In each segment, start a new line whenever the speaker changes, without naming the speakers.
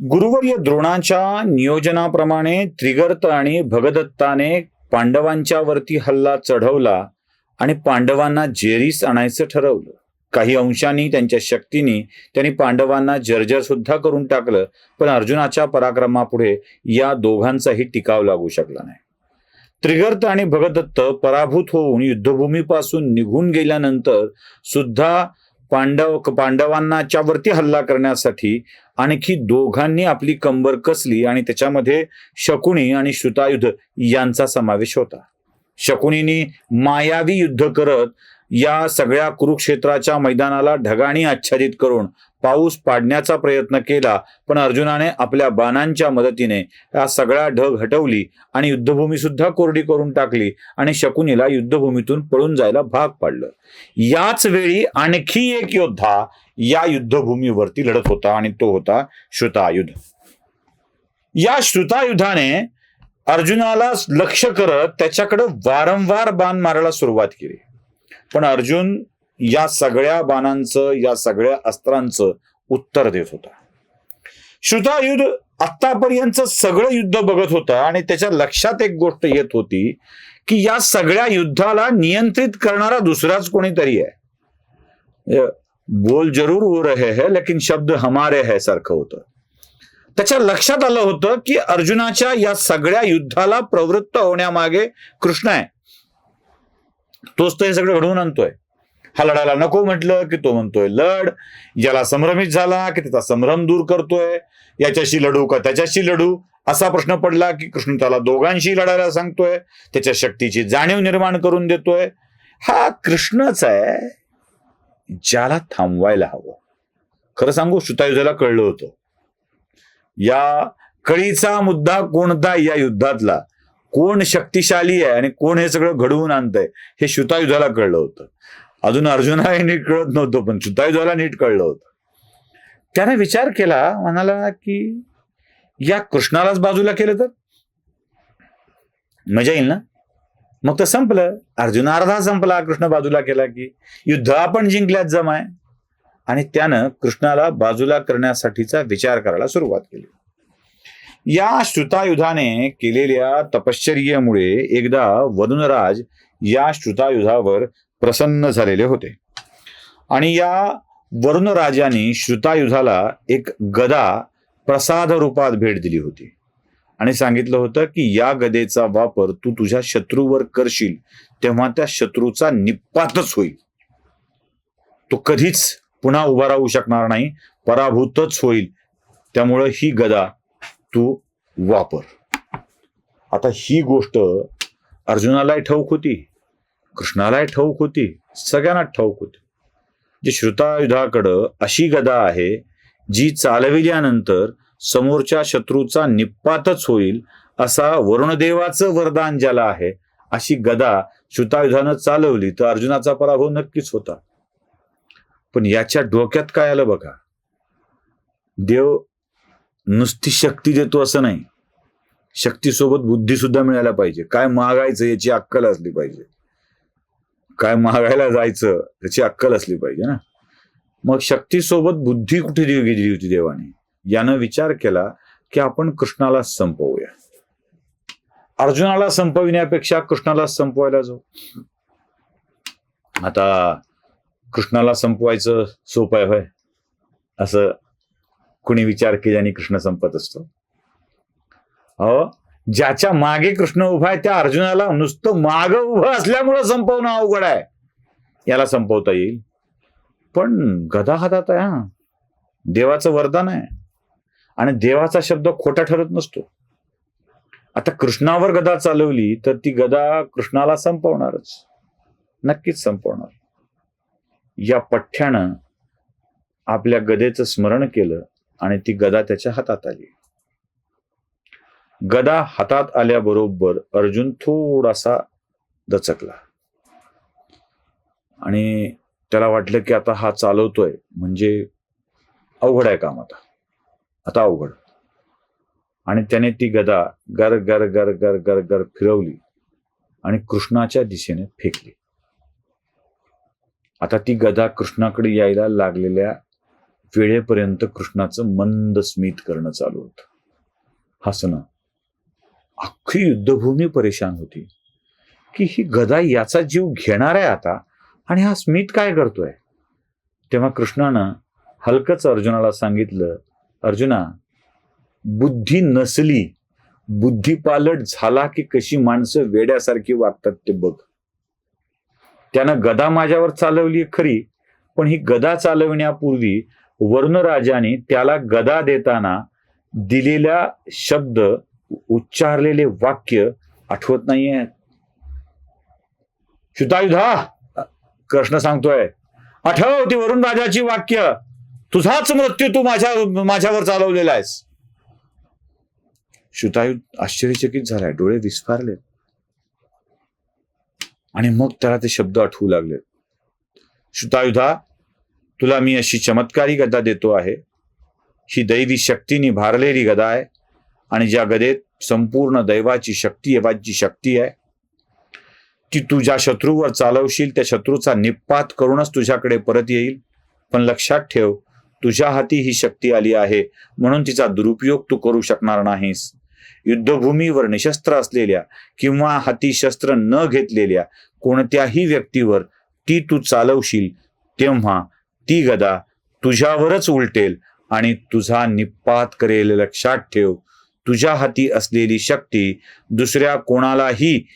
गुरुवर्य द्रोणाच्या नियोजनाप्रमाणे त्रिगर्त आणि भगदत्ताने पांडवांच्या वरती हल्ला चढवला आणि पांडवांना जेरीस आणायचं ठरवलं. काही अंशांनी त्यांच्या शक्तीने त्यांनी पांडवांना जर्जर सुद्धा करून टाकलं पण अर्जुनाच्या पराक्रमापुढे या दोघांचाही टिकाव लागू शकला नाही. त्रिगर्त आणि भगदत्त पराभूत होऊन युद्धभूमीपासून निघून गेल्यानंतर सुद्धा पांडव पांडवांनाच्या वरती हल्ला करण्यासाठी आणखी दोघांनी आपली कंबर कसली आणि त्याच्यामध्ये शकुनी आणि श्रुतायुद्ध यांचा समावेश होता. शकुनीनी मायावी युद्ध करत या सगळ्या कुरुक्षेत्राच्या मैदानाला ढगाणी आच्छादित करून पाऊस पाडण्याचा प्रयत्न केला पण अर्जुनाने आपल्या बाणांच्या मदतीने या सगळ्या ढग हटवली आणि युद्धभूमी सुद्धा कोरडी करून टाकली आणि शकुनीला युद्धभूमीतून पळून जायला भाग पाडलं. याच वेळी आणखी एक योद्धा या युद्धभूमीवरती लढत होता आणि तो होता श्रुतायुध. या श्रुतायुधाने अर्जुनाला लक्ष करत त्याच्याकडे वारंवार बाण मारायला सुरुवात केली. पण अर्जुन या सगळ्या बाणांचं या सगळ्या अस्त्रांचं उत्तर देत होता. श्रुतायुध आतापर्यंत सगळं युद्ध बघत होता आणि त्याच्या लक्षात एक गोष्ट येत होती की या सगळ्या युद्धाला नियंत्रित करणारा दुसराच कोणीतरी आहे. बोल जरूर हो रहे है लेकिन शब्द हमारे है सारखं होतं. त्याच्या लक्षात आलं होतं की अर्जुनाच्या या सगळ्या युद्धाला प्रवृत्त होण्यामागे कृष्ण आहे. तोच तर हे सगळं घडवून आणतोय. हा लढायला नको म्हटलं की तो म्हणतोय लढ. याला संभ्रमित झाला की त्याचा संभ्रम दूर करतोय. याच्याशी लढू का त्याच्याशी लढू? असा प्रश्न पडला की कृष्ण त्याला दोघांशी लढायला सांगतोय. त्याच्या शक्तीची जाणीव निर्माण करून देतोय. हा कृष्णच आहे ज्याला थांबवायला हवं. खरं सांगू श्रुतायुधाला कळलं होतं. या कळीचा मुद्दा कोणता या युद्धातला? कोण शक्तिशाली आहे आणि कोण हे सगळं घडवून आणतंय? हे श्रुतायुधाला कळलं होतं. अजून अर्जुनाही नीट कळत नव्हतं पण श्रुतायुधाला नीट कळलं होतं. त्याने विचार केला म्हणाला की या कृष्णालाच बाजूला केलं तर? मजा येईल ना? मग तर संपलं. अर्जुन अर्धा संपला कृष्ण बाजूला केला की युद्ध आपण जिंकल्यात जमाय. आणि त्यानं कृष्णाला बाजूला करण्यासाठीचा विचार करायला सुरुवात केली. या श्रुतायुधाने केलेल्या तपश्चर्येमुळे एकदा वरुणराज या श्रुतायुधावर प्रसन्न झालेले होते. आणि या वरुणराजाने श्रुतायुधाला एक गदा प्रसाद रूपात भेट दिली होती. आणि सांगितलं होतं की या गदेचा वापर तू तुझ्या शत्रूवर करशील तेव्हा त्या शत्रूचा निपातच होईल. तो कधीच पुन्हा उभा राहू शकणार नाही पराभूतच होईल. त्यामुळं ही गदा तू वापर. आता ही गोष्ट अर्जुनालाही ठाऊक होती. कृष्णालाही ठाऊक होती सगळ्यांना ठाऊक होती. जी श्रुतायुधाकडं अशी गदा आहे जी चालविल्यानंतर समोरच्या शत्रूचा निपातच होईल असा वरुणदेवाचं वरदान ज्याला आहे अशी गदा श्रुतायुधानं चालवली तर अर्जुनाचा पराभव नक्कीच होता. पण याच्या डोक्यात काय आलं बघा? देव नुसती शक्ती देतो असं नाही. शक्तीसोबत बुद्धी सुद्धा मिळायला पाहिजे. काय मागायचं याची अक्कल असली पाहिजे. काय मागायला जायचं त्याची अक्कल असली पाहिजे ना. मग शक्तीसोबत बुद्धी कुठे दिली गेली होती देवाने? यानं विचार केला की आपण कृष्णाला संपवूया. अर्जुनाला संपविण्यापेक्षा कृष्णाला संपवायला जाऊ. आता कृष्णाला संपवायचं सोपं आहे होय. असं कुणी विचार केल्याने कृष्ण संपत असतो. अहो ज्याच्या मागे कृष्ण उभा आहे त्या अर्जुनाला नुसतं माग उभं असल्यामुळं संपवणं अवघड आहे. याला संपवता येईल. पण गदा हातात आहे हा. देवाचं वरदान आहे. आणि देवाचा शब्द खोटा ठरत नसतो. आता कृष्णावर गदा चालवली तर ती गदा कृष्णाला संपवणारच. नक्कीच संपवणार. या पठ्ठ्यानं आपल्या गदेचं स्मरण केलं आणि ती गदा त्याच्या हातात आली. गदा हातात आल्याबरोबर अर्जुन थोडासा दचकला. आणि त्याला वाटलं की आता हा चालवतोय म्हणजे अवघड आहे काम आता. आता अवघड. आणि त्याने ती गदा गर गर गर गर गर गर फिरवली आणि कृष्णाच्या दिशेने फेकली. आता ती गदा कृष्णाकडे यायला लागलेल्या वेळेपर्यंत कृष्णाचं मंद स्मित करणं चालू होतं. हसणं अख्खी युद्धभूमी परेशान होती. की ही गदा याचा जीव घेणार आहे आता? आणि हा स्मित काय करतोय? तेव्हा कृष्णानं हलकच अर्जुनाला सांगितलं अर्जुना बुद्धी नसली बुद्धिपालट झाला की कशी माणसं वेड्यासारखी वागतात ते बघ. त्यानं गदा माझ्यावर चालवली खरी पण ही गदा चालवण्यापूर्वी वर्णराजाने त्याला गदा देताना दिलेल्या शब्द उच्चारलेले वाक्य आठवत नाहीये. शुतायुधा कृष्ण सांगतोय आठव ती वरुण राजाची वाक्य तुझाच मृत्यू तू माझ्या माझ्यावर चालवलेला आहेस. शुतायुध आश्चर्यचकित झालाय डोळे विस्फारले आणि मग त्याला ते शब्द आठवू लागले. श्रुतायुधा तुला मी अशी चमत्कारी गदा देतो आहे. ही दैवी शक्तीने भारलेली गदा आहे. आणि ज्या गदेत संपूर्ण दैवाची शक्ती एवाची शक्ती आहे ती तू ज्या शत्रूवर चालवशील त्या शत्रूचा निपात करूनच तुझ्याकडे परत येईल. पण लक्षात ठेव तुझ्या हाती ही शक्ती आली आहे म्हणून तिचा दुरुपयोग तू करू शकणार नाहीस. युद्धभूमीवर निशस्त्र असलेल्या किंवा हाती शस्त्र न घेतलेल्या कोणत्याही व्यक्तीवर ती तू चालवशील तेव्हा ती गदा तुझ्यावरच उलटेल आणि तुझा निपात करेल. लक्षात ठेव तुझ्या हाती असलेली शक्ती दुसऱ्या कोणालाही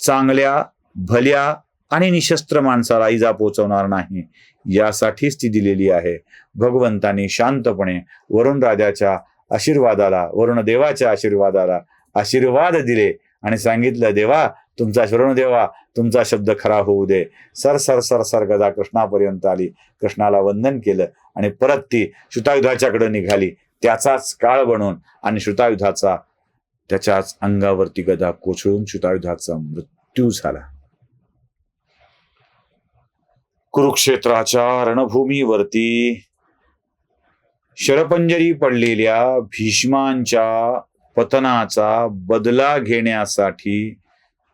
चांगल्या भल्या आणि निशस्त्र माणसाला इजा पोचवणार नाही यासाठीच ती दिलेली आहे. भगवंतानी शांतपणे वरुण राजाच्या आशीर्वादाला वरुणदेवाच्या आशीर्वादाला आशीर्वाद दिले आणि सांगितलं देवा तुमचा शरण देवा तुमचा शब्द खरा होऊ दे. सर सर सर सर गदा कृष्णापर्यंत आली. कृष्णाला वंदन केलं आणि परत ती श्रुतायुधाच्याकडे निघाली. त्याचाच काळ बनून आणि श्रुतायुधाचा त्याच्याच अंगावरती गदा कोसळून श्रुतायुधाचा मृत्यू झाला. कुरुक्षेत्राच्या रणभूमीवरती शरपंजरी पडलेल्या भीष्मांच्या पतनाचा बदला घेण्यासाठी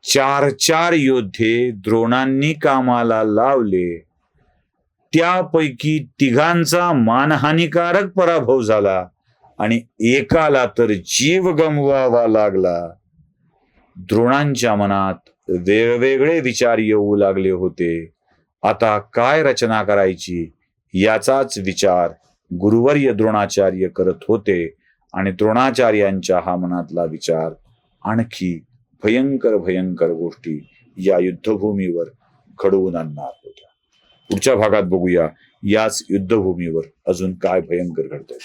चार चार योद्धे द्रोणांनी कामाला लावले. त्यापैकी तिघांचा मानहानिकारक पराभव झाला. आणि एकाला तर जीव गमवावा लागला. द्रोणांच्या मनात वेगवेगळे विचार येऊ लागले होते. आता काय रचना करायची? याचाच विचार गुरुवर्य द्रोणाचार्य करत होते आणि द्रोणाचार्यांच्या हा मनातला विचार आणखी भयंकर भयंकर गोष्टी या युद्धभूमीवर घडवून आणणार होत्या. पुढच्या भागात बघूया याच युद्धभूमीवर अजून काय भयंकर घडतंय